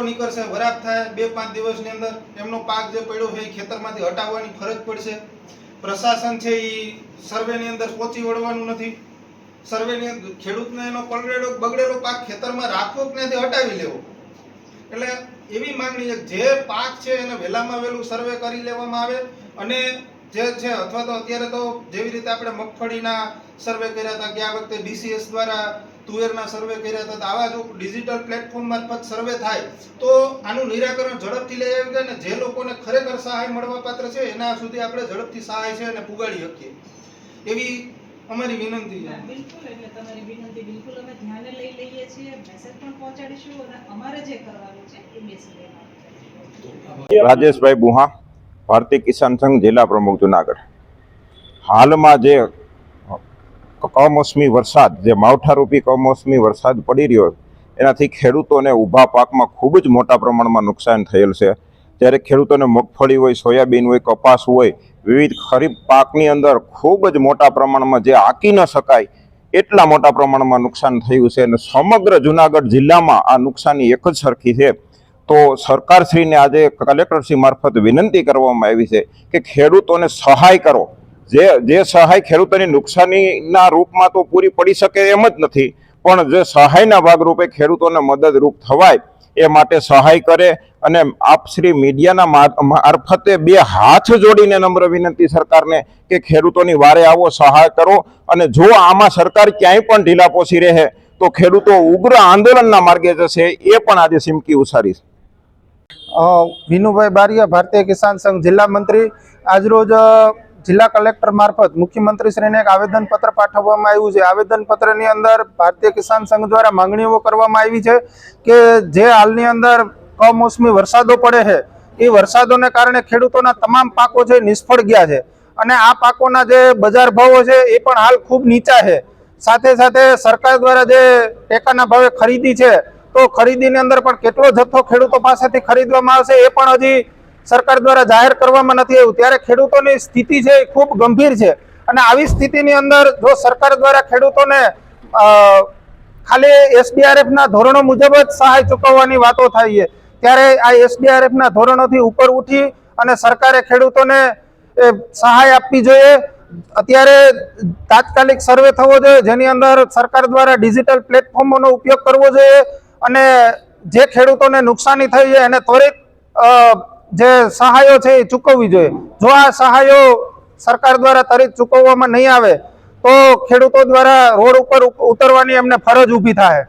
લોકો નીકળશે, વરાપ થાય, બે પાંચ દિવસની અંદર એમનો પાક જે પડ્યો હોય એ ખેતરમાંથી હટાવવાની ફરજ પડશે. પ્રશાસન છે એ સર્વેની અંદર પહોંચી વળવાનું નથી. સર્વેની ખેડૂતને એનો પલળેલો બગડેલો પાક ખેતરમાં રાખવો કે નથી, હટાવી લેવો. એટલે એવી માંગણી છે, જે પાક છે એને વહેલામાં વહેલું સર્વે કરી લેવામાં આવે અને જે છે, અથવા તો અત્યારે તો જેવી રીતે આપણે મગફળીના સર્વે કર્યા હતા, કે આ વખતે ડીસીએસ દ્વારા તુવેરના સર્વે કર્યા હતા આવા જો ડિજિટલ પ્લેટફોર્મ મારફત સર્વે થાય તો આનું નિરાકરણ ઝડપથી લઈ આવી જાય ને જે લોકોને ખરેખર સહાય મળવા પાત્ર છે એના સુધી આપણે ઝડપથી સહાય છે અને પુગાડી શકીએ. એવી અમારી વિનંતી છે. બિલકુલ એટલે તમારી વિનંતી બિલકુલ અમે ધ્યાને લઈ લઈએ છીએ મેસેજ પણ પહોંચાડીશું અને અમારે જે કરવાનું છે એ મેસેજ રાજેશભાઈ બુહા ભારતીય કિસાન સંઘ જિલ્લા પ્રમુખ જુનાગઢ. હાલમાં જે કમોસમી વરસાદ, જે માવઠારૂપી કમોસમી વરસાદ પડી રહ્યો એનાથી ખેડૂતોને ઊભા પાકમાં ખૂબ જ મોટા પ્રમાણમાં નુકસાન થયેલ છે. ત્યારે ખેડૂતોને મગફળી હોય, સોયાબીન હોય, કપાસ હોય, વિવિધ ખરીફ પાકની અંદર ખૂબ જ મોટા પ્રમાણમાં જે આંકી ન શકાય, એટલા મોટા પ્રમાણમાં નુકસાન થયું છે અને સમગ્ર જુનાગઢ જિલ્લામાં આ નુકસાની એક જ સરખી છે. તો સરકારશ્રીને આજે કલેક્ટરશ્રી મારફત વિનંતી કરવામાં આવી છે કે ખેડૂતોને સહાય કરો. જે જે સહાય ખેડૂતોની નુકસાનીના રૂપમાં તો પૂરી પડી શકે એમ જ નથી, પણ જે સહાયના ભાગરૂપે ખેડૂતોને મદદરૂપ થવાય એ માટે સહાય કરે અને આપ શ્રી મીડિયાના મારફતે બે હાથ જોડીને નમ્ર વિનંતી સરકારને કે ખેડૂતોની વારે આવો, સહાય કરો અને જો આમાં સરકાર ક્યાંય પણ ઢીલાપોસી રહે તો ખેડૂતો ઉગ્ર આંદોલનના માર્ગે જશે એ પણ આજે સિમકી ઉસારી વિનુભાઈ બારિયા, ભારતીય કિસાન સંઘ જિલ્લા મંત્રી. આજરોજ જિલ્લા કલેક્ટર મારફત મુખ્યમંત્રીશ્રીને એક આવેદનપત્ર પાઠવવામાં આવ્યું છે. આવેદનપત્રની અંદર ભારતીય કિસાન સંઘ દ્વારા માંગણીઓ કરવામાં આવી છે કે જે હાલની અંદર કમોસમી વરસાદો પડે છે, એ વરસાદોને કારણે ખેડૂતોના તમામ પાકો છે નિષ્ફળ ગયા છે અને આ પાકોના જે બજાર ભાવો છે એ પણ હાલ ખૂબ નીચા છે. સાથે સાથે સરકાર દ્વારા જે ટેકાના ભાવે ખરીદી છે, તો ખરીદીની અંદર પણ કેટલો જથ્થો ખેડૂતો પાસેથી ખરીદવામાં આવશે એ પણ હજી સરકાર દ્વારા જાહેર કરવામાં નથી આવ્યું. ત્યારે ખેડૂતોની સ્થિતિ છે એ ખૂબ ગંભીર છે. અને આવી સ્થિતિની અંદર જો સરકાર દ્વારા ખેડૂતોને ખાલી એસડીઆરએફના ધોરણો મુજબ જ સહાય ચૂકવવાની વાતો થાય છે, ત્યારે આ એસડીઆરએફના ધોરણોથી ઉપર ઉઠી અને સરકારે ખેડૂતોને સહાય આપવી જોઈએ. અત્યારે તાત્કાલિક સર્વે થવો જોઈએ, જેની અંદર સરકાર દ્વારા ડિજિટલ પ્લેટફોર્મોનો ઉપયોગ કરવો જોઈએ અને જે ખેડૂતોને નુકસાની થઈ છે એને ત્વરિત જે સહાયો છે એ ચૂકવવી જોઈએ. જો આ સહાયો સરકાર દ્વારા તરીત ચૂકવવામાં નહીં આવે, તો ખેડૂતો દ્વારા રોડ ઉપર ઉતરવાની એમને ફરજ ઊભી થાય.